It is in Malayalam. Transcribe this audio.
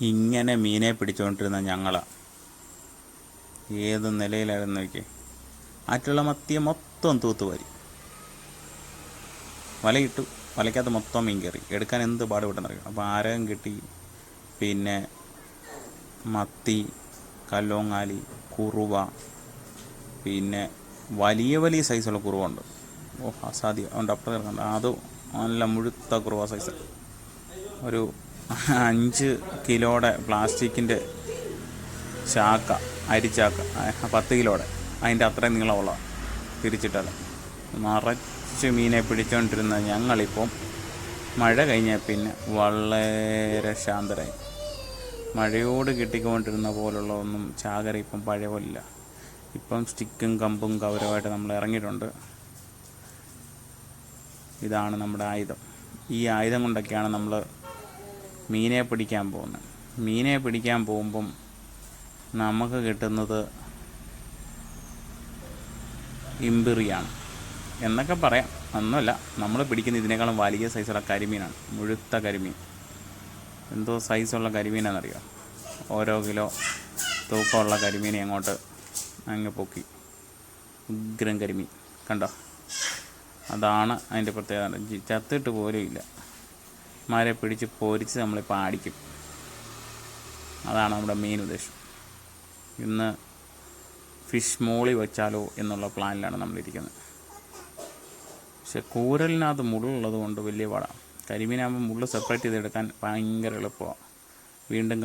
ഇങ്ങനെ മീനെ പിടിച്ചുകൊണ്ടിരുന്ന ഞങ്ങളാ. ഏത് നിലയിലായിരുന്നു നോക്കി ആറ്റുള്ള മത്തിയെ മൊത്തം തൂത്തുവാരി വലയിട്ടു വലയ്ക്കകത്ത് മൊത്തം മീൻ കയറി. എടുക്കാൻ എന്ത് പാടുപെട്ടെന്നറിയാം അപ്പോൾ ആരകം കിട്ടി പിന്നെ മത്തി കല്ലോങ്ങാലി കുറുവ പിന്നെ വലിയ വലിയ സൈസുള്ള കുറുവുണ്ട്. ഓ അസാധ്യം. അതുകൊണ്ട് അപ്പുറം കിടക്കണ്ട അതും നല്ല മുഴുത്ത കുറുവ സൈസ് ഒരു അഞ്ച് കിലോയുടെ പ്ലാസ്റ്റിക്കിന്റെ ചാക്ക അരിച്ചാക്ക പത്ത് കിലോടെ. അതിന്റെ അത്രയും നീളമുള്ള തിരിച്ചിട്ടത്. നിറച്ച് മീനെ പിടിച്ചുകൊണ്ടിരുന്ന ഞങ്ങളിപ്പം മഴ കഴിഞ്ഞാൽ പിന്നെ വളരെ ശാന്തരായി. മഴയോട് കിട്ടിക്കൊണ്ടിരുന്ന പോലുള്ള ഒന്നും ചാകര ഇപ്പം പഴയ പോലില്ല. ഇപ്പം സ്റ്റിക്കും കമ്പും കൗരവമായിട്ട് നമ്മൾ ഇറങ്ങിയിട്ടുണ്ട്. ഇതാണ് നമ്മുടെ ആയുധം. ഈ ആയുധം കൊണ്ടൊക്കെയാണ് നമ്മൾ മീനെ പിടിക്കാൻ പോകുന്നത്. മീനെ പിടിക്കാൻ പോകുമ്പം നമുക്ക് കിട്ടുന്നത് ഇമ്പിറിയാണ്. എന്നൊക്കെ പറയാം. ഒന്നുമല്ല നമ്മൾ പിടിക്കുന്ന ഇതിനേക്കാളും വലിയ സൈസുള്ള കരിമീനാണ്. മുഴുത്ത കരിമീൻ. എന്തോ സൈസുള്ള കരിമീനാണെന്നറിയോ? ഓരോ കിലോ തൂക്കമുള്ള കരിമീനെ അങ്ങോട്ട് അങ്ങ് പൊക്കി. ഉഗ്രം കരിമീൻ. കണ്ടോ? അതാണ് അതിന്റെ പ്രത്യേകത. ചത്തിട്ട് പോലും ഇല്ല. മാരെ പിടിച്ച് പൊരിച്ച് നമ്മളിപ്പോൾ പാടിക്കും. അതാണ് നമ്മുടെ മെയിൻ ഉദ്ദേശം. ഇന്ന് ഫിഷ് മോളി വെച്ചാലോ എന്നുള്ള പ്ലാനിലാണ് നമ്മളിരിക്കുന്നത്. പക്ഷെ കൂരലിനകത്ത് മുള്ളുള്ളത് കൊണ്ട് വലിയ പാടാണ് കരിമീനാകുമ്പോൾ മുള്ള് സെപ്പറേറ്റ് ചെയ്തെടുക്കാൻ ഭയങ്കര എളുപ്പമാണ് വീണ്ടും